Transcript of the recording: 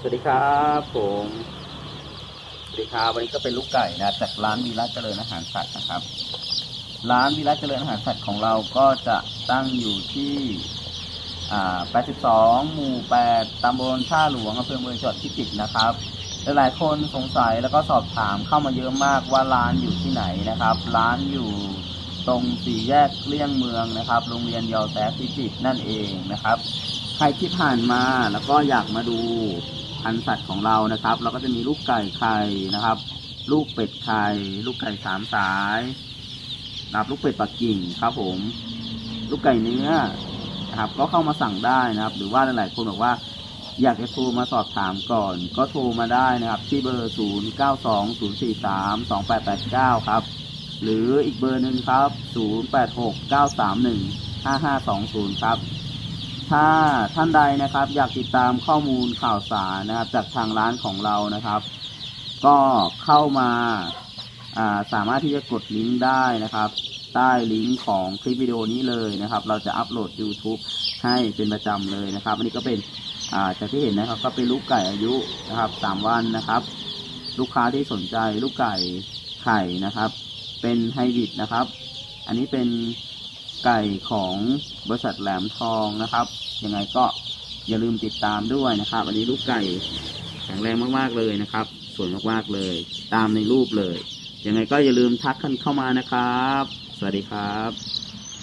สวัสดีครับผมสวัสดีครับวันนี้ก็เป็นลูกไก่นะจากร้านวีระเจริญอาหารสัตว์นะครับ ร้านวีระเจริญอาหารสัตว์ของเราก็จะตั้งอยู่ที่อ่า82 หมู่ 8 ตำบลท่าหลวงอำเภอเมืองจังหวัดพิจิตรนะครับหลายๆคนสงสัยแล้วก็สอบถามเข้ามาเยอะมากว่าร้านอยู่ที่ไหนนะครับ ร้านอยู่ตรงสี่แยกเลี่ยงเมืองนะครับ โรงเรียนยอแซพิจิตรนั่นเองนะครับ ใครที่ผ่านมาแล้วก็อยากมาดู พันธุ์สัตว์ของเรานะครับ เราก็จะมีลูกไก่ไข่นะครับ ลูกเป็ดไข่ลูกไก่สามสายนะครับลูกเป็ดปักกิ่งครับผม ลูกไก่เนื้อนะครับก็เข้ามาสั่งได้นะครับ หรือว่าหลายๆคนบอกว่าอยากจะโทรมาสอบถามก่อน ก็โทรมาได้นะครับ ที่เบอร์ 0 9 2 0 4 3 2 8 8 9 ครับ หรืออีกเบอร์หนึ่งครับ 0 8 6 9 3 1 5 5 2 0 ครับ ถ้าท่านใดนะครับ อยากติดตามข้อมูลข่าวสารนะครับ จากทางร้านของเรานะครับ ก็เข้ามาาสามารถที่จะกดลิงก์ได้นะครับ ใต้ลิงก์ของคลิปวิดีโอนี้เลยนะครับ เราจะอัปโหลด YouTube ให้เป็นประจำเลยนะครับ อันนี้ก็เป็นาจากที่เห็นนะครับ ก็เป็นลูกไก่อายุนะครับสามวันนะครับ ลูกค้าที่สนใจลูกไก่ไข่นะครับ เป็นไฮบริดนะครับ อันนี้เป็น ไก่ของบริษัทแหลมทองนะครับ ยังไงก็อย่าลืมติดตามด้วยนะครับ อันนี้ลูกไก่แข็งแรงมากๆเลยนะครับ สวยมากๆเลย ตามในรูปเลย ยังไงก็อย่าลืมทักกันเข้ามานะครับ สวัสดีครับ